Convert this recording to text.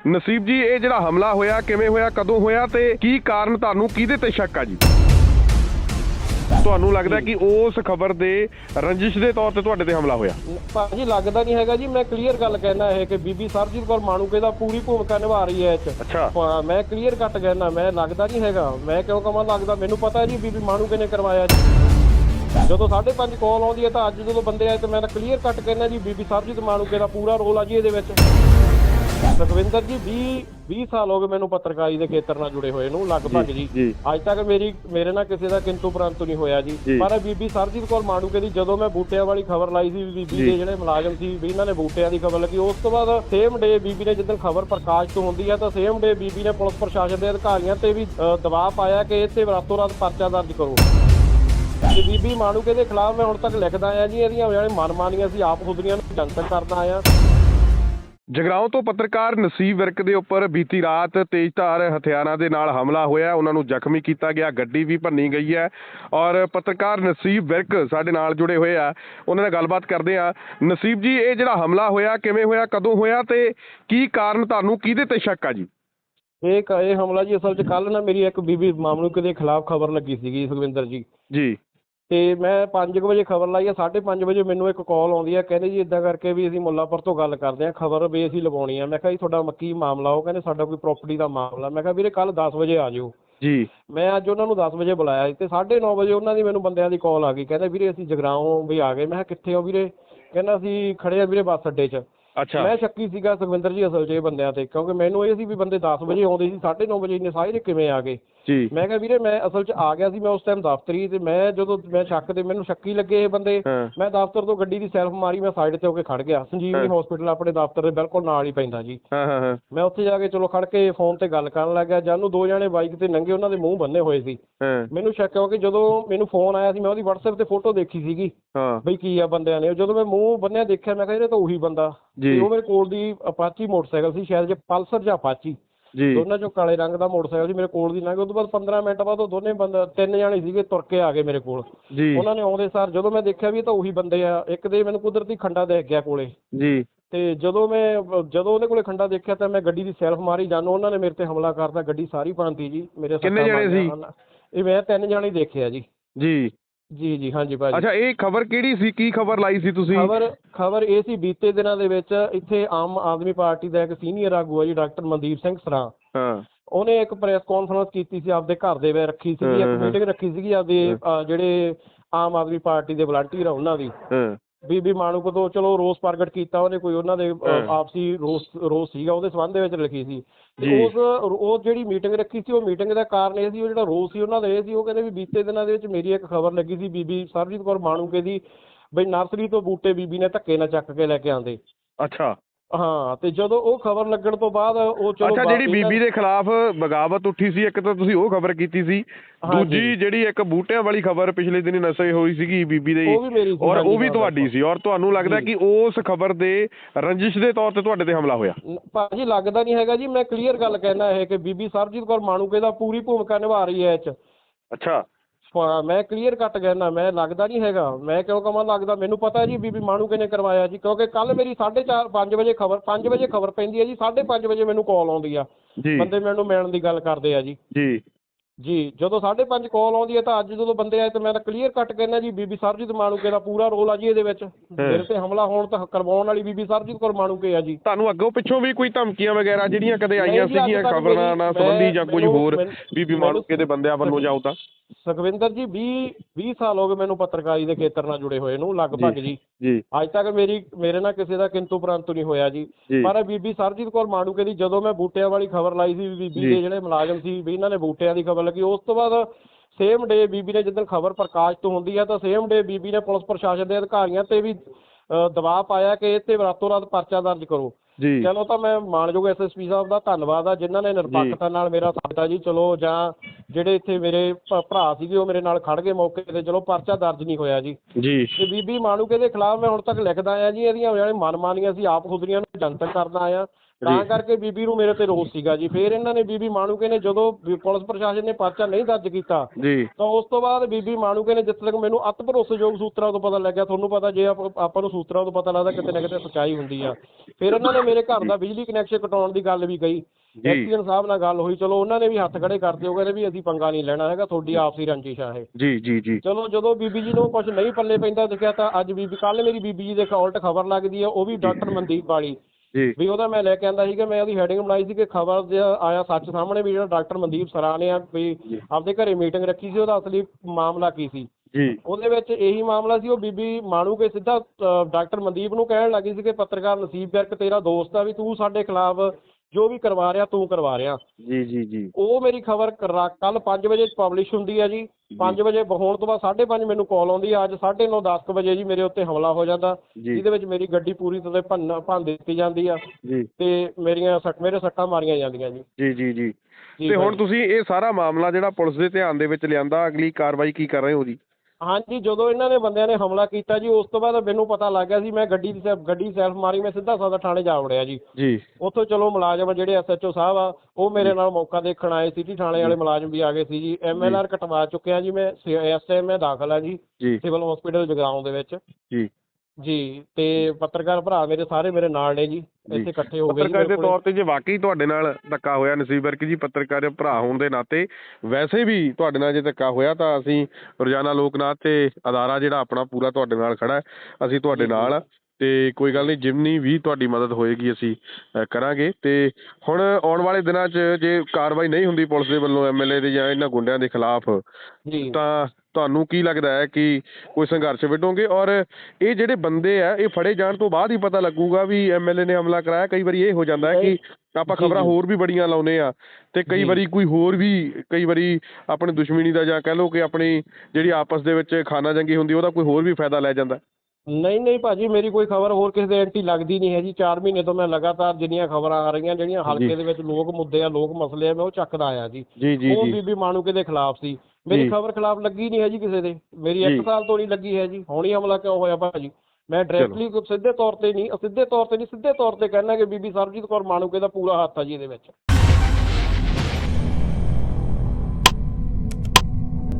ਨਸੀਬ ਜੀ ਇਹ ਜਿਹੜਾ ਹਮਲਾ ਹੋਇਆ ਕਿਵੇਂ ਹੋਇਆ ਕਦੋਂ ਹੋਇਆ ਤੇ ਕੀ ਕਾਰਨ ਤੁਹਾਨੂੰ ਕਿਹਦੇ ਤੇ ਸ਼ੱਕ ਆ ਜੀ? ਤੁਹਾਨੂੰ ਲੱਗਦਾ ਕਿ ਉਸ ਖਬਰ ਦੇ ਰੰਜਿਸ਼ ਦੇ ਤੌਰ ਤੇ ਤੁਹਾਡੇ ਤੇ ਹਮਲਾ ਹੋਇਆ? ਭਾਜੀ ਲੱਗਦਾ ਨਹੀਂ ਹੈਗਾ ਜੀ ਮੈਂ ਕਲੀਅਰ ਗੱਲ ਕਹਿਣਾ ਹੈ ਕਿ ਬੀਬੀ ਸਰਜੀਤ ਕੌਰ ਮਾਣੂਕੇ ਦਾ ਪੂਰੀ ਭੂਮਿਕਾ ਨਿਭਾ ਰਹੀ ਹੈ ਇਹ 'ਚ। ਅੱਛਾ। ਮੈਂ ਕਲੀਅਰ ਕੱਟ ਕਹਿਣਾ ਮੈਂ ਲੱਗਦਾ ਨਹੀਂ ਹੈਗਾ। ਮੈਂ ਕਿਉਂ ਕਹਾਂ ਲੱਗਦਾ ਮੈਨੂੰ ਪਤਾ ਜੀ ਬੀਬੀ ਮਾਣੂਕੇ ਨੇ ਕਰਵਾਇਆ ਜੀ। ਜਦੋਂ 5:30 ਕਾਲ ਆਉਂਦੀ ਹੈ ਤਾਂ ਅੱਜ ਜਦੋਂ ਬੰਦੇ ਆਏ ਤਾਂ ਮੈਂ ਤਾਂ ਕਲੀਅਰ ਕੱਟ ਕਹਿਣਾ ਜੀ ਬੀਬੀ ਸਰਜੀਤ ਮਾਣੂਕੇ ਦਾ ਪੂਰਾ ਰੋਲ ਆ ਜੀ ਇਹਦੇ ਵਿੱਚ। ਸੁਖਵਿੰਦਰ ਜੀ 20 20 ਸਾਲ ਹੋ ਗਏ ਮੈਨੂੰ ਪੱਤਰਕਾਰੀ ਦੇ ਖੇਤਰ ਨਾਲ ਜੁੜੇ ਹੋਏ ਨੂੰ ਲਗਭਗ ਜੀ ਜੀ। ਅੱਜ ਤੱਕ ਮੇਰੀ ਮੇਰੇ ਨਾਲ ਕਿਸੇ ਦਾ ਕਿੰਤੂ ਪਰੰਤੂ ਨਹੀਂ ਹੋਇਆ ਜੀ। ਜੀ। ਪਰ ਬੀਬੀ ਸਰਜੀਤ ਕੌਰ ਮਾਣੂਕੇ ਦੀ ਜਦੋਂ ਮੈਂ ਬੂਟਿਆਂ ਵਾਲੀ ਖਬਰ ਲਾਈ ਸੀ ਵੀ ਬੀਬੀ ਜੀ। ਦੇ ਜਿਹੜੇ ਮੁਲਾਜ਼ਮ ਸੀ ਵੀ ਇਹਨਾਂ ਨੇ ਬੂਟਿਆਂ ਦੀ ਖਬਰ ਲੱਗੀ ਉਸ ਤੋਂ ਬਾਅਦ ਸੇਮ ਡੇ ਬੀਬੀ ਨੇ ਜਦੋਂ ਖਬਰ ਪ੍ਰਕਾਸ਼ ਤੋਂ ਹੁੰਦੀ ਹੈ ਤਾਂ ਸੇਮ ਡੇ ਬੀਬੀ ਨੇ ਪੁਲਿਸ ਪ੍ਰਸ਼ਾਸਨ ਦੇ ਅਧਿਕਾਰੀਆਂ ਤੇ ਵੀ ਅ, ਦਬਾਅ ਪਾਇਆ ਕਿ ਇਹ ਤੇ ਰਾਤੋਂ ਰਾਤ ਪਰਚਾ ਦਰਜ ਕਰੋ। ਤੇ ਬੀਬੀ ਮਾਣੂਕੇ ਦੇ ਖਿਲਾਫ ਮੈਂ ਹੁਣ ਤੱਕ ਲਿਖਦਾ ਆਇਆ ਜੀ ਇਹਦੀਆਂ ਜਿਹੜੇ ਮਨਮਾਨੀਆਂ ਸੀ ਆਪ ਖੁਦਰੀਆਂ ਨੂੰ ਜਨਤਕ ਕਰਦਾ ਆਇਆ। ਜਗਰਾਉਂ ਤੋਂ ਪੱਤਰਕਾਰ ਨਸੀਬ ਵਿਰਕ ਦੇ ਉੱਪਰ ਬੀਤੀ ਰਾਤ ਤੇਜ਼ਧਾਰ ਹਥਿਆਰਾਂ ਦੇ ਨਾਲ ਹਮਲਾ ਹੋਇਆ। ਉਹਨਾਂ ਨੂੰ ਜ਼ਖਮੀ ਕੀਤਾ ਗਿਆ। ਗੱਡੀ ਵੀ ਭੰਨੀ ਗਈ ਹੈ ਔਰ ਪੱਤਰਕਾਰ ਨਸੀਬ ਵਿਰਕ ਸਾਡੇ ਨਾਲ ਜੁੜੇ ਹੋਏ ਆ। ਉਹਨਾਂ ਨਾਲ ਗੱਲਬਾਤ ਕਰਦੇ ਆ ਨਸੀਬ ਜੀ ਇਹ ਜਿਹੜਾ ਹਮਲਾ ਹੋਇਆ ਕਿਵੇਂ ਹੋਇਆ ਕਦੋਂ ਹੋਇਆ ਤੇ ਕੀ ਕਾਰਨ ਤੁਹਾਨੂੰ ਕਿਹਦੇ ਤੇ ਸ਼ੱਕ ਆ ਜੀ? ਇਹ ਕ- ਇਹ ਹਮਲਾ ਜੀ ਅਸਲ 'ਚ ਕੱਲ ਨਾ ਮੇਰੀ ਇੱਕ ਬੀਬੀ ਮਾਮਲੂਕੇ ਦੇ ਖਿਲਾਫ ਖਬਰ ਲੱਗੀ ਸੀਗੀ ਸੁਖਵਿੰਦਰ ਜੀ। ਜੀ। ਤੇ ਮੈਂ 5 ਵਜੇ ਖਬਰ ਲਾਈ ਆ 5:30 ਵਜੇ ਮੈਨੂੰ ਇੱਕ ਕਾਲ ਆਉਂਦੀ ਆ ਕਹਿੰਦੇ ਜੀ ਇਦਾਂ ਕਰਕੇ ਵੀ ਅਸੀਂ ਮੁੱਲਾਪੁਰ ਤੋਂ ਗੱਲ ਕਰਦੇ ਆ ਖਬਰ ਵੀ ਅਸੀਂ ਲਵਾਉਣੀ ਆ। ਮੈਂ ਕਿਹਾ ਜੀ ਤੁਹਾਡਾ ਮੱਕੀ ਮਾਮਲਾ ਉਹ ਕਹਿੰਦੇ ਸਾਡਾ ਕੋਈ ਪ੍ਰਾਪਰਟੀ ਦਾ ਮਾਮਲਾ। ਮੈਂ ਕਿਹਾ ਵੀਰੇ ਕੱਲ 10 ਵਜੇ ਆ ਜਿਓ ਜੀ। ਮੈਂ ਅੱਜ ਉਹਨਾਂ ਨੂੰ 10 ਵਜੇ ਬੁਲਾਇਆ ਤੇ 9:30 ਵਜੇ ਉਹਨਾਂ ਦੀ ਮੈਨੂੰ ਬੰਦਿਆਂ ਦੀ ਕਾਲ ਆ ਗਈ। ਕਹਿੰਦੇ ਵੀਰੇ ਅਸੀਂ ਜਗਰਾਓਂ ਵੀ ਆ ਗਏ। ਮੈਂ ਕਿਹਾ ਕਿੱਥੇ ਹੋ ਵੀਰੇ? ਕਹਿੰਦਾ ਅਸੀਂ ਖੜੇ ਆ ਵੀਰੇ ਬੱਸ ਅੱਡੇ 'ਚ। ਅੱਛਾ। ਮੈਂ ਸ਼ੱਕੀ ਸੀਗਾ ਸੁਖਵਿੰਦਰ ਜੀ ਅਸਲ 'ਚ ਇਹ ਬੰਦਿਆਂ ਤੇ ਕਿਉਂਕਿ ਮੈਨੂੰ ਇਹ ਸੀ ਵੀ ਬੰਦੇ 10 ਵਜੇ ਆਉਂਦੇ ਸੀ 9:30 ਵਜੇ ਇੰਨੇ ਸਾਰੇ ਕਿਵੇਂ ਆ ਗਏ? ਜੀ। ਮੈਂ ਕਿਹਾ ਵੀਰੇ ਮੈਂ ਅਸਲ 'ਚ ਆ ਗਿਆ ਸੀ ਮੈਂ ਉਸ ਟਾਈਮ ਦਫ਼ਤਰੀ ਤੇ ਮੈਂ ਜਦੋਂ ਮੈਂ ਸ਼ੱਕ ਦੇ ਮੈਨੂੰ ਸ਼ੱਕੀ ਲੱਗੇ ਇਹ ਬੰਦੇ। ਮੈਂ ਦਫ਼ਤਰ ਤੋਂ ਗੱਡੀ ਦੀ ਸੈਲਫ ਮਾਰੀ ਮੈਂ ਸਾਈਡ ਤੇ ਹੋ ਕੇ ਖੜ ਗਿਆ। ਸੰਜੀਵਨੀ ਹਸਪੀਟਲ ਆਪਣੇ ਦਫ਼ਤਰ ਦੇ ਬਿਲਕੁਲ ਨਾਲ ਹੀ ਪੈਂਦਾ ਜੀ। ਹਾਂ ਹਾਂ ਹਾਂ। ਮੈਂ ਉੱਥੇ ਜਾ ਕੇ ਚਲੋ ਖੜ ਕੇ ਫੋਨ ਤੇ ਗੱਲ ਕਰਨ ਲੱਗ ਗਿਆ। ਜਾਨੂੰ ਦੋ ਜਣੇ ਬਾਈਕ ਤੇ ਨੰਗੇ ਉਹਨਾਂ ਦੇ ਮੂੰਹ ਬੰਨੇ ਹੋਏ ਸੀ। ਮੈਨੂੰ ਸ਼ੱਕ ਹੋ ਕਿ ਜਦੋਂ ਮੈਨੂੰ ਫੋਨ ਆਇਆ ਸੀ ਮੈਂ ਉਹਦੀ WhatsApp ਤੇ ਫੋਟੋ ਦੇਖੀ ਸੀਗੀ। ਹਾਂ। ਬਈ ਕੀ ਆ ਬੰਦਿਆਂ ਨੇ। ਜਦੋਂ ਮੈਂ ਮੂੰਹ ਬੰਨਿਆ ਦੇਖਿਆ ਮੈਂ ਕਿਹਾ ਇਹ ਤਾਂ ਉਹੀ ਬੰਦਾ। ਉਹ ਮੇਰੇ ਕੋਲ ਦੀ ਅਪਾਚੀ ਮੋਟਰਸਾਈਕਲ ਸੀ ਸ਼ਾਇਦ ਜੇ ਪਲਸਰ ਜਾਂ ਅਪਾਚੀ ਜੀ। ਦੋਨਾਂ ਚੋਂ ਕਾਲੇ ਰੰਗ ਦਾ ਮੋਟਰਸਾਈਕਲ ਸੀ ਮੇਰੇ ਕੋਲ ਦੀ ਲੰਘ ਉਸ ਤੋਂ ਬਾਅਦ 15 ਮਿੰਟ ਬਾਅਦ ਉਹ ਦੋਨੇ ਬੰਦੇ ਤਿੰਨ ਜਾਣੇ ਸੀਗੇ ਤੁਰ ਕੇ ਆ ਗਏ ਮੇਰੇ ਕੋਲ। ਜੀ। ਉਹਨਾਂ ਨੇ ਆਉਂਦੇ ਸਾਰ ਜਦੋਂ ਮੈਂ ਦੇਖਿਆ ਵੀ ਇਹ ਤਾਂ ਉਹੀ ਬੰਦੇ ਆ ਇੱਕ ਦੇ ਮੈਨੂੰ ਕੁਦਰਤੀ ਖੰਡਾ ਦੇਖ ਗਿਆ ਕੋਲੇ। ਜੀ। ਤੇ ਜਦੋਂ ਮੈਂ ਜਦੋਂ ਉਹਦੇ ਕੋਲੇ ਖੰਡਾ ਦੇਖਿਆ ਤਾਂ ਮੈਂ ਗੱਡੀ ਦੀ ਸੈਲਫ ਮਾਰੀ ਜਾਨੋ ਉਹਨਾਂ ਨੇ ਮੇਰੇ ਤੇ ਹਮਲਾ ਕਰਤਾ ਗੱਡੀ ਸਾਰੀ ਪਾਣਤੀ ਜੀ ਮੇਰੇ ਕਿੰਨੇ ਜਣੇ ਸੀ? ਇਹ ਮੈਂ ਤਿੰਨ ਜਾਣੇ ਦੇਖਿਆ ਜੀ। ਜੀ। ਜੀ ਜੀ ਹਾਂਜੀ ਭਾਜੀ ਅੱਛਾ ਇਹ ਖਬਰ ਕਿਹੜੀ ਸੀ? ਕੀ ਖਬਰ ਲਾਈ ਸੀ ਤੁਸੀਂ? ਖਬਰ ਖਬਰ ਇਹ ਸੀ ਬੀਤੇ ਦਿਨਾਂ ਦੇ ਵਿੱਚ ਇੱਥੇ ਆਮ ਆਦਮੀ ਪਾਰਟੀ ਦਾ ਇੱਕ ਸੀਨੀਅਰ ਆਗੂ ਹੈ ਜੀ ਡਾਕਟਰ ਮਨਦੀਪ ਸਿੰਘ ਸਰਾਂ। ਹਾਂ। ਉਹਨੇ ਇੱਕ ਪ੍ਰੈਸ ਕਾਨਫਰੰਸ ਕੀਤੀ ਸੀ ਆਪਦੇ ਘਰ ਦੇ ਵਿੱਚ ਰੱਖੀ ਸੀਗੀ ਹਾਂ, ਇੱਕ। ਮੀਟਿੰਗ ਰੱਖੀ ਸੀਗੀ ਆਪਦੇ ਜਿਹੜੇ ਆਮ ਆਦਮੀ ਪਾਰਟੀ ਦੇ ਵਲੰਟੀਅਰ ਆ ਉਹਨਾਂ ਦੀ। ਹਾਂ। ਬੀਬੀ ਮਾਣੂਕ ਤੋਂ ਚਲੋ ਰੋਸ ਪ੍ਰਗਟ ਕੀਤਾ ਉਹਨੇ ਕੋਈ ਉਹਨਾਂ ਦੇ। ਆਪਸੀ ਰੋਸ ਰੋਸ ਸੀਗਾ ਉਹਦੇ ਸੰਬੰਧ ਦੇ ਵਿੱਚ ਲਿਖੀ ਸੀ। ਉਸ ਉਹ ਜਿਹੜੀ ਮੀਟਿੰਗ ਰੱਖੀ ਸੀ ਉਹ ਮੀਟਿੰਗ ਦਾ ਕਾਰਨ ਇਹ ਸੀ ਉਹ ਜਿਹੜਾ ਰੋਸ ਸੀ ਉਹਨਾਂ ਦਾ ਇਹ ਸੀ ਉਹ ਕਹਿੰਦੇ ਵੀ ਬੀਤੇ ਦਿਨਾਂ ਦੇ ਵਿੱਚ ਮੇਰੀ ਇੱਕ ਖਬਰ ਲੱਗੀ ਸੀ ਬੀਬੀ ਸਰਜੀਤ ਕੌਰ ਮਾਣੂਕੇ ਦੀ ਬਈ ਨਰਸਰੀ ਤੋਂ ਬੂਟੇ ਬੀਬੀ ਨੇ ਧੱਕੇ ਨਾਲ ਚੱਕ ਕੇ ਲੈ ਕੇ ਆਂਦੇ ਅੱਛਾ ਹਾਂ ਤੇ ਜਦੋਂ ਉਹ ਖਬਰ ਲੱਗਣ ਤੋਂ ਬਾਅਦ ਉਹ ਚਲੋ ਅੱਛਾ ਜਿਹੜੀ ਬੀਬੀ ਦੇ ਖਿਲਾਫ ਬਗਾਵਤ ਉੱਠੀ ਸੀ ਇੱਕ ਤਾਂ ਤੁਸੀਂ ਉਹ ਖਬਰ ਕੀਤੀ ਸੀ। ਦੂਜੀ ਜਿਹੜੀ ਇੱਕ ਬੂਟਿਆਂ ਵਾਲੀ ਖਬਰ ਪਿਛਲੇ ਦਿਨੀ ਨਸ਼ੇ ਹੋਈ ਸੀਗੀ ਬੀਬੀ ਦੇ। ਔਰ ਉਹ ਵੀ ਤੁਹਾਡੀ ਸੀ ਔਰ ਤੁਹਾਨੂੰ ਲੱਗਦਾ। ਕਿ ਉਸ ਖਬਰ ਦੇ ਰੰਜਿਸ਼ ਦੇ ਤੌਰ ਤੇ ਤੁਹਾਡੇ ਤੇ ਹਮਲਾ ਹੋਇਆ? ਭਾਜੀ ਲੱਗਦਾ ਨਹੀਂ ਹੈਗਾ ਜੀ ਮੈਂ ਕਲੀਅਰ ਗੱਲ ਕਹਿਣਾ ਹੈ ਕਿ ਬੀਬੀ ਸਰਜੀਤ ਕੌਰ ਮਾਣੂਕੇ ਦਾ ਪੂਰੀ ਭੂਮਿਕਾ ਨਿਭਾ ਰਹੀ ਹੈ ਇਹ 'ਚ। ਅੱਛਾ। ਮੈਂ ਕਲੀਅਰ ਕੱਟ ਕਹਿਣਾ ਮੈਂ ਲੱਗਦਾ ਨਹੀਂ ਹੈਗਾ। ਮੈਂ ਕਿਉਂ ਕਹਾਂ ਲੱਗਦਾ? ਮੈਨੂੰ ਪਤਾ ਜੀ ਬੀਬੀ ਮਾਣੂਕੇ ਨੇ ਕਰਵਾਇਆ ਜੀ ਕਿਉਂਕਿ ਕੱਲ ਮੇਰੀ 4:30 5 ਵਜੇ ਖਬਰ 5 ਵਜੇ ਖਬਰ ਪੈਂਦੀ ਹੈ ਜੀ 5:30 ਵਜੇ ਮੈਨੂੰ ਕਾਲ ਆਉਂਦੀ ਆ। ਜੀ। ਬੰਦੇ ਮੈਨੂੰ ਮਿਲਣ ਦੀ ਗੱਲ ਕਰਦੇ ਆ ਜੀ। ਜੀ। ਜੀ ਜਦੋਂ 5:30 ਕਾਲ ਆਉਂਦੀ ਹੈ ਤਾਂ ਅੱਜ ਜਦੋਂ ਬੰਦੇ ਆਏ ਤਾਂ ਮੈਂ ਤਾਂ ਕਲੀਅਰ ਕੱਟ ਕਹਿਣਾ ਜੀ ਬੀਬੀ ਸਰਜੀਤ ਮਾਣੂਕੇ ਦਾ ਪੂਰਾ ਰੋਲ ਆ ਜੀ ਇਹਦੇ ਵਿੱਚ। ਮੇਰੇ ਤੇ ਹਮਲਾ ਹੋਣ ਤਾਂ ਕਰਵਾਉਣ ਵਾਲੀ ਬੀਬੀ ਸਰਜੀਤ ਕੌਰ ਮਾਣੂਕੇ ਆ ਜੀ। ਤੁਹਾਨੂੰ ਅੱਗੋਂ ਪਿੱਛੋਂ ਵੀ ਕੋਈ ਧਮਕੀਆਂ ਵਗੈਰਾ ਜਿਹੜੀਆਂ ਕਦੇ ਆਈਆਂ ਜੀ, ਸੀਗੀਆਂ ਖਬਰਾਂ ਨਾਲ ਸੰਬੰਧੀ ਜਾਂ ਕੁਝ ਹੋਰ ਬੀਬੀ ਮਾਣੂਕੇ ਦੇ ਬੰਦਿਆਂ ਵੱਲੋਂ ਜਾਓ ਤਾਂ। ਸੁਖਵਿੰਦਰ ਜੀ 20 20 ਸਾਲ ਹੋ ਗਏ ਮੈਨੂੰ ਪੱਤਰਕਾਰੀ ਦੇ ਖੇਤਰ ਨਾਲ ਜੁੜੇ ਹੋਏ ਨੂੰ ਲਗਭਗ ਜੀ ਜੀ। ਅੱਜ ਤੱਕ ਮੇਰੀ ਮੇਰੇ ਨਾਲ ਕਿਸੇ ਦਾ ਕਿੰਤੂ ਪਰੰਤੂ ਨਹੀਂ ਹੋਇਆ ਜੀ। ਜੀ। ਪਰ ਬੀਬੀ ਸਰਜੀਤ ਕੌਰ ਮਾਣੂਕੇ ਦੀ ਜਦੋਂ ਮੈਂ ਬੂਟਿਆਂ ਵਾਲੀ ਖਬਰ ਲਾਈ ਸੀ ਬੀਬੀ ਜੀ। ਦੇ ਜਿਹੜੇ ਮੁਲਾਜ਼ਮ ਸੀ ਵੀ ਇਹਨਾਂ ਨੇ ਬੂਟਿਆਂ ਦੀ ਖਬਰ ਲੱਗੀ। ਉਸ ਤੋਂ ਬਾਅਦ ਸੇਮ ਡੇ ਬੀਬੀ ਨੇ ਜਦੋਂ ਖਬਰ ਪ੍ਰਕਾਸ਼ ਤੋਂ ਹੁੰਦੀ ਹੈ ਤਾਂ ਸੇਮ ਡੇ ਬੀਬੀ ਨੇ ਪੁਲਿਸ ਪ੍ਰਸ਼ਾਸਨ ਦੇ ਅਧਿਕਾਰੀਆਂ ਤੇ ਵੀ ਦਬਾਅ ਪਾਇਆ ਕਿ ਇਹ ਤੇ ਰਾਤੋਂ ਰਾਤ ਪਰਚਾ ਦਰਜ ਕਰੋ। ਜੀ। ਚਲੋ ਤਾਂ ਮੈਂ ਮਾਨਯੋਗ ਐਸਐਸਪੀ ਸਾਹਿਬ ਦਾ ਧੰਨਵਾਦ ਆ ਜਿਨ੍ਹਾਂ ਨੇ ਨਿਰਪੱਖਤਾ ਨਾਲ ਮੇਰਾ ਸਾਥ ਆ ਜੀ। ਚਲੋ ਜਾਂ ਜਿਹੜੇ ਇੱਥੇ ਮੇਰੇ ਭਰਾ ਸੀਗੇ ਉਹ ਮੇਰੇ ਨਾਲ ਖੜ ਗਏ ਮੌਕੇ ਤੇ। ਚਲੋ ਪਰਚਾ ਦਰਜ ਨਹੀਂ ਹੋਇਆ ਜੀ। ਜੀ। ਤੇ ਬੀਬੀ ਮਾਣੂਕੇ ਦੇ ਖਿਲਾਫ ਮੈਂ ਹੁਣ ਤੱਕ ਲਿਖਦਾ ਆਇਆ ਜੀ ਇਹਦੀਆਂ ਜਿਹੜੇ ਮਨਮਾਨੀਆਂ। ਸੀ ਆਪ ਖੁਦਰੀਆਂ ਨੂੰ ਜਨਤਕ ਕਰਦਾ ਆਇਆ ਤਾਂ। ਕਰਕੇ ਬੀਬੀ ਨੂੰ ਮੇਰੇ ਤੇ ਰੋਸ ਸੀਗਾ ਜੀ। ਫਿਰ ਇਹਨਾਂ ਨੇ ਬੀਬੀ ਮਾਣੂਕੇ ਨੇ ਜਦੋਂ ਵੀ ਪੁਲਿਸ ਪ੍ਰਸ਼ਾਸਨ ਨੇ ਪਰਚਾ ਨਹੀਂ ਦਰਜ ਕੀਤਾ ਜੀ। ਤਾਂ ਉਸ ਤੋਂ ਬਾਅਦ ਬੀਬੀ ਮਾਣੂਕੇ ਨੇ ਜਿੱਥੇ ਤੱਕ ਮੈਨੂੰ ਅਤ ਭਰੋਸੇਯੋਗ ਸੂਤਰਾਂ ਤੋਂ ਪਤਾ ਲੱਗਿਆ ਤੁਹਾਨੂੰ ਪਤਾ ਜੇ ਆਪ- ਆਪਾਂ ਨੂੰ ਸੂਤਰਾਂ ਤੋਂ ਪਤਾ ਲੱਗਦਾ ਕਿਤੇ ਨਾ ਕਿਤੇ ਸੱਚਾਈ ਹੁੰਦੀ ਆ। ਫਿਰ ਉਹਨਾਂ ਨੇ ਮੇਰੇ ਘਰ ਦਾ ਬਿਜਲੀ ਕਨੈਕਸ਼ਨ ਕਟਾਉਣ ਦੀ ਗੱਲ ਵੀ ਕਹੀ। ਜੀ। ਐਕਸੀਅਨ ਸਾਹਿਬ ਨਾਲ ਗੱਲ ਹੋਈ ਚਲੋ ਉਹਨਾਂ ਨੇ ਵੀ ਹੱਥ ਖੜੇ ਕਰਦੇ ਹੋ ਕਹਿੰਦੇ ਵੀ ਅਸੀਂ ਪੰਗਾ ਨਹੀਂ ਲੈਣਾ ਹੈਗਾ ਤੁਹਾਡੀ ਆਪਸੀ ਰੰਜਿਸ਼ ਆ ਇਹ। ਜੀ ਜੀ ਜੀ। ਚਲੋ ਜਦੋਂ ਬੀਬੀ ਜੀ ਨੂੰ ਕੁਝ ਨਹੀਂ ਪੱਲੇ ਪੈਂਦਾ ਦਿਖਿਆ ਤਾਂ ਅੱਜ ਬੀਬੀ ਕੱਲ ਮੇਰੀ ਬੀਬੀ ਜੀ ਦੇ ਉਲਟ ਖਬਰ ਲੱਗਦੀ ਆ ਉਹ ਵੀ ਡਾਕਟਰ ਮਨਦੀਪ ਵਾਲੀ। ਜੀ। ਵੀ ਉਹਦਾ ਮੈਂ ਲੈ ਕੇ ਆਂਦਾ ਸੀਗਾ ਮੈਂ ਉਹਦੀ ਹੈਡਿੰਗ ਬਣਾਈ ਸੀ ਕਿ ਖਬਰ ਆਇਆ ਸੱਚ ਸਾਹਮਣੇ ਵੀ ਜਿਹੜਾ ਡਾਕਟਰ ਮਨਦੀਪ ਸਰਾ ਨੇ ਆ ਵੀ ਆਪਦੇ ਘਰੇ ਮੀਟਿੰਗ ਰੱਖੀ ਸੀ ਉਹਦਾ ਅਸਲੀ ਮਾਮਲਾ ਕੀ ਸੀ? ਜੀ। ਉਹਦੇ ਵਿੱਚ ਇਹੀ ਮਾਮਲਾ ਸੀ ਉਹ ਬੀਬੀ ਮਾਣੂ ਕੇ ਸਿੱਧਾ ਡਾਕਟਰ ਮਨਦੀਪ ਨੂੰ ਕਹਿਣ ਲੱਗੀ ਸੀ ਕਿ ਪੱਤਰਕਾਰ ਨਸੀਬ ਵਿਰਕ ਤੇਰਾ ਦੋਸਤ ਆ ਵੀ ਤੂੰ ਸਾਡੇ ਖਿਲਾਫ ਜੋ ਵੀ ਕਰਵਾ ਰਿਹਾ ਤੂੰ ਕਰਵਾ ਰਿਹਾ। ਜੀ ਜੀ ਜੀ। ਉਹ ਮੇਰੀ ਖਬਰ ਕੱਲ 5 ਵਜੇ ਪਬਲਿਸ਼ ਹੁੰਦੀ ਹੈ ਜੀ। 5 ਵਜੇ ਹੋਣ ਤੋਂ ਬਾਅਦ 5:30 ਮੈਨੂੰ ਕਾਲ ਆਉਂਦੀ ਹੈ। ਅੱਜ 9:30 10 ਵਜੇ ਜੀ ਮੇਰੇ ਉੱਤੇ ਹਮਲਾ ਹੋ ਜਾਂਦਾ। ਜਿਹਦੇ ਵਿੱਚ ਮੇਰੀ ਗੱਡੀ ਪੂਰੀ ਤਰ੍ਹਾਂ ਭੰਨ ਭੰਨ ਦਿੱਤੀ ਜਾਂਦੀ ਆ। ਜੀ। ਤੇ ਮੇਰੀਆਂ ਸੱਟ ਮੇਰੇ ਸੱਟਾਂ ਮਾਰੀਆਂ ਜਾਂਦੀਆਂ ਜੀ। ਜੀ ਜੀ ਜੀ। ਤੇ ਹੁਣ। ਤੁਸੀਂ ਇਹ ਸਾਰਾ ਮਾਮਲਾ ਜਿਹੜਾ ਪੁਲਿਸ ਦੇ ਧਿਆਨ ਦੇ ਵਿੱਚ ਲਿਆਂਦਾ ਅਗਲੀ ਕਾਰਵਾਈ ਕੀ ਕਰ ਰਹੇ ਹੋ ਜੀ? ਹਾਂਜੀ ਜਦੋਂ ਇਹਨਾਂ ਨੇ ਬੰਦਿਆਂ ਨੇ ਹਮਲਾ ਕੀਤਾ ਜੀ ਉਸ ਤੋਂ ਬਾਅਦ ਮੈਨੂੰ ਪਤਾ ਲੱਗ ਗਿਆ ਸੀ ਮੈਂ ਗੱਡੀ ਦੀ ਸੈਲਫ ਗੱਡੀ ਸੈਲਫ ਮਾਰੀ ਮੈਂ ਸਿੱਧਾ ਸਾਦਾ ਥਾਣੇ ਜਾ ਵੜਿਆ ਜੀ। ਜੀ। ਉੱਥੋਂ ਚਲੋ ਮੁਲਾਜ਼ਮ ਜਿਹੜੇ ਐਸਐਚਓ ਸਾਹਿਬ ਆ ਉਹ ਮੇਰੇ ਨਾਲ ਮੌਕਾ ਦੇਖਣ ਆਏ ਸੀ ਜੀ ਥਾਣੇ ਵਾਲੇ ਮੁਲਾਜ਼ਮ ਵੀ ਆ ਗਏ ਸੀ ਜੀ। ਐਮਐਲਆਰ ਕਟਵਾ ਚੁੱਕਿਆ ਜੀ ਮੈਂ ਮੈਂ ਦਾਖਲ ਆ ਜੀ ਜੀ। ਸਿਵਲ ਹਸਪੀਟਲ ਜਗਰਾਉਂ ਦੇ ਵਿੱਚ। ਜੀ। ਜੀ ਤੇ ਪੱਤਰਕਾਰ ਭਰਾ ਮੇਰੇ ਸਾਰੇ ਮੇਰੇ ਨਾਲ ਨੇ ਜੀ। ਇੱਥੇ ਇਕੱਠੇ ਹੋ ਗਏ ਜੀ ਪੱਤਰਕਾਰ ਦੇ ਮੇਰੇ ਕੋਲੇ। ਤੌਰ ਤੇ ਜੇ ਵਾਕਈ ਤੁਹਾਡੇ ਨਾਲ ਧੱਕਾ ਹੋਇਆ ਨਸੀਬ ਵਰਕ ਜੀ ਪੱਤਰਕਾਰ ਭਰਾ ਹੋਣ ਦੇ ਨਾਤੇ ਵੈਸੇ ਵੀ ਤੁਹਾਡੇ ਨਾਲ ਜੇ ਧੱਕਾ ਹੋਇਆ ਤਾਂ ਅਸੀਂ ਰੋਜ਼ਾਨਾ ਲੋਕਨਾਥ ਤੇ ਅਦਾਰਾ ਜਿਹੜਾ ਆਪਣਾ ਪੂਰਾ ਤੁਹਾਡੇ ਨਾਲ ਖੜਾ ਹੈ ਅਸੀਂ ਤੁਹਾਡੇ ਨਾਲ ਤੇ ਕੋਈ ਗੱਲ ਨਹੀਂ ਜਿੰਨੀ ਵੀ ਤੁਹਾਡੀ ਮਦਦ ਹੋਏਗੀ ਅਸੀਂ ਅ, ਕਰਾਂਗੇ ਤੇ ਹੁਣ ਆਉਣ ਵਾਲੇ ਦਿਨਾਂ 'ਚ ਜੇ ਕਾਰਵਾਈ ਨਹੀਂ ਹੁੰਦੀ ਪੁਲਿਸ ਦੇ ਵੱਲੋਂ ਐਮਐਲਏ ਦੇ ਜਾਂ ਇਹਨਾਂ ਗੁੰਡਿਆਂ ਦੇ ਖਿਲਾਫ ਜੀ ਤਾਂ ਤੁਹਾਨੂੰ ਕੀ ਲੱਗਦਾ ਹੈ ਕਿ ਕੋਈ ਸੰਘਰਸ਼ ਵਿੱਢੋਗੇ? ਔਰ ਇਹ ਜਿਹੜੇ ਬੰਦੇ ਆ ਇਹ ਫੜੇ ਜਾਣ ਤੋਂ ਬਾਅਦ ਹੀ ਪਤਾ ਲੱਗੂਗਾ ਵੀ ਐਮਐਲਏ ਨੇ ਹਮਲਾ ਕਰਾਇਆ। ਕਈ ਵਾਰੀ ਇਹ ਹੋ ਜਾਂਦਾ ਹੈ ਕਿ ਆਪਾਂ ਖਬਰਾਂ। ਹੋਰ ਵੀ ਬੜੀਆਂ ਲਾਉਨੇ ਆ ਤੇ ਕਈ। ਵਾਰੀ ਕੋਈ ਹੋਰ ਵੀ ਕਈ ਵਾਰੀ ਆਪਣੀ ਦੁਸ਼ਮਣੀ ਦਾ ਜਾਂ ਕਹਿ ਲਓ ਕਿ ਆਪਣੀ ਜਿਹੜੀ ਆਪਸ ਦੇ ਵਿੱਚ ਖਾਨਾ ਜੰਗੀ ਹੁੰਦੀ ਉਹਦਾ ਕੋਈ ਹੋਰ ਵੀ ਫਾਇਦਾ ਲੈ ਜਾਂਦਾ। ਨਹੀਂ ਨਹੀਂ ਭਾਜੀ ਮੇਰੀ ਕੋਈ ਖਬਰ ਹੋਰ ਕਿਸੇ ਦੇ ਐਂਟੀ ਲੱਗਦੀ ਨਹੀਂ ਹੈ ਜੀ 4 ਮਹੀਨੇ ਤੋਂ ਮੈਂ ਲਗਾਤਾਰ ਜਿੰਨੀਆਂ ਖਬਰਾਂ ਆ ਰਹੀਆਂ ਜਿਹੜੀਆਂ ਹਲਕੇ ਦੇ ਵਿੱਚ ਲੋਕ ਮੁੱਦੇ ਆ ਲੋਕ ਮਸਲੇ ਆ ਮੈਂ ਉਹ ਚੱਕਦਾ ਆਇਆ ਜੀ। ਉਹ ਬੀਬੀ ਮਾਣੂਕੇ ਦੇ ਖਿਲਾਫ ਸੀ। ਮੇਰੀ। ਖਬਰ ਖਿਲਾਫ ਲੱਗੀ ਨਹੀਂ ਹੈ ਜੀ ਕਿਸੇ ਦੇ। ਮੇਰੀ। 1 ਸਾਲ ਤੋਂ ਨਹੀਂ ਲੱਗੀ ਹੈ ਜੀ ਹੁਣ ਹਮਲਾ ਕਿਉਂ ਹੋਇਆ ਭਾਜੀ? ਮੈਂ ਡਾਇਰੈਕਟਲੀ ਸਿੱਧੇ ਤੌਰ ਤੇ ਨਹੀਂ ਸਿੱਧੇ ਤੌਰ ਤੇ ਨਹੀਂ ਸਿੱਧੇ ਤੌਰ ਤੇ ਕਹਿਣਾ ਕਿ ਬੀਬੀ ਸਰਬਜੀਤ ਕੌਰ ਮਾਣੂਕੇ ਦਾ ਪੂਰਾ ਹੱਥ ਆ ਜੀ ਇਹਦੇ ਵਿੱਚ।